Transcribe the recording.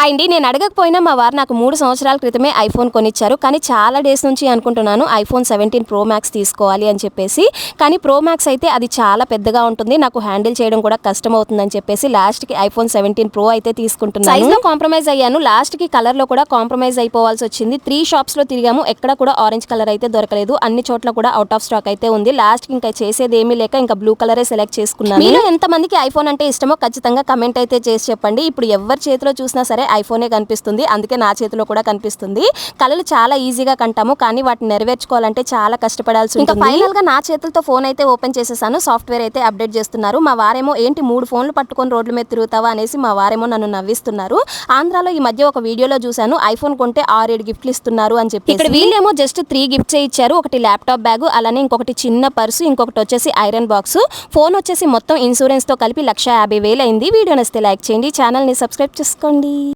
Hi అండి. నేను అడగకపోయినా మా వారు నాకు మూడు సంవత్సరాల క్రితమే ఐఫోన్ కొనిచ్చారు. కానీ చాలా డేస్ నుంచి అనుకుంటున్నాను ఐఫోన్ సెవెంటీన్ ప్రో మ్యాక్స్ తీసుకోవాలి అని చెప్పేసి. కానీ ప్రో మ్యాక్స్ అయితే అది చాలా పెద్దగా ఉంటుంది. నాకు హ్యాండిల్ చేయడం కూడా కష్టం అవుతుందని చెప్పేసి లాస్ట్కి ఐఫోన్ సెవెంటీన్ ప్రో అయితే తీసుకుంటున్నాను. సైజ్లో కాంప్రమైజ్ అయ్యాను. లాస్ట్కి కలర్లో కూడా కాంప్రమైజ్ అయిపోవాల్సి వచ్చింది. త్రీ షాప్స్లో తిరిగాము. ఎక్కడ కూడా ఆరెంజ్ కలర్ అయితే దొరకలేదు. అన్ని చోట్ల కూడా అవుట్ ఆఫ్ స్టాక్ అయితే ఉంది. లాస్ట్కి ఇంకా చేసేది ఏమీ లేక ఇంకా బ్లూ కలరే సెలెక్ట్ చేసుకున్నాను. మీలో ఎంతమందికి ఐఫోన్ అంటే ఇష్టమో ఖచ్చితంగా కమెంట్ అయితే చేసి చెప్పండి. ఇప్పుడు ఎవరి చేతిలో చూసినా సరే ఐఫోనే కనిపిస్తుంది. అందుకే నా చేతిలో కూడా కనిపిస్తుంది. కళలు చాలా ఈజీగా కంటాము. కానీ వాటిని నెరవేర్చుకోవాలంటే చాలా కష్టపడాల్సి ఉంటుంది. ఫైనల్గా నా చేతులతో ఫోన్ అయితే ఓపెన్ చేసేసాను. సాఫ్ట్వేర్ అయితే అప్డేట్ చేస్తున్నారు. మా వారేమో ఏంటి మూడు ఫోన్లు పట్టుకొని రోడ్ల మీద తిరుగుతావా అనేసి మా వారేమో నన్ను నవ్విస్తున్నారు. ఆంధ్రాలో ఈ మధ్య ఒక వీడియోలో చూశాను. ఐఫోన్ కొంటే ఆరేడు గిఫ్ట్లు ఇస్తున్నారు అని చెప్పి ఇక్కడ వీళ్ళేమో జస్ట్ త్రీ గిఫ్ట్స్ ఇచ్చారు. ఒకటి ల్యాప్టాప్ బ్యాగ్ అలానే ఇంకొకటి చిన్న పర్సు ఇంకొకటి వచ్చేసి ఐరన్ బాక్స్ ఫోన్ వచ్చేసి మొత్తం ఇన్సూరెన్స్తో కలిపి లక్ష యాభై వేలు అయింది. వీడియో నచ్చితే లైక్ చేయండి. ఛానల్ని సబ్స్క్రైబ్ చేసుకోండి.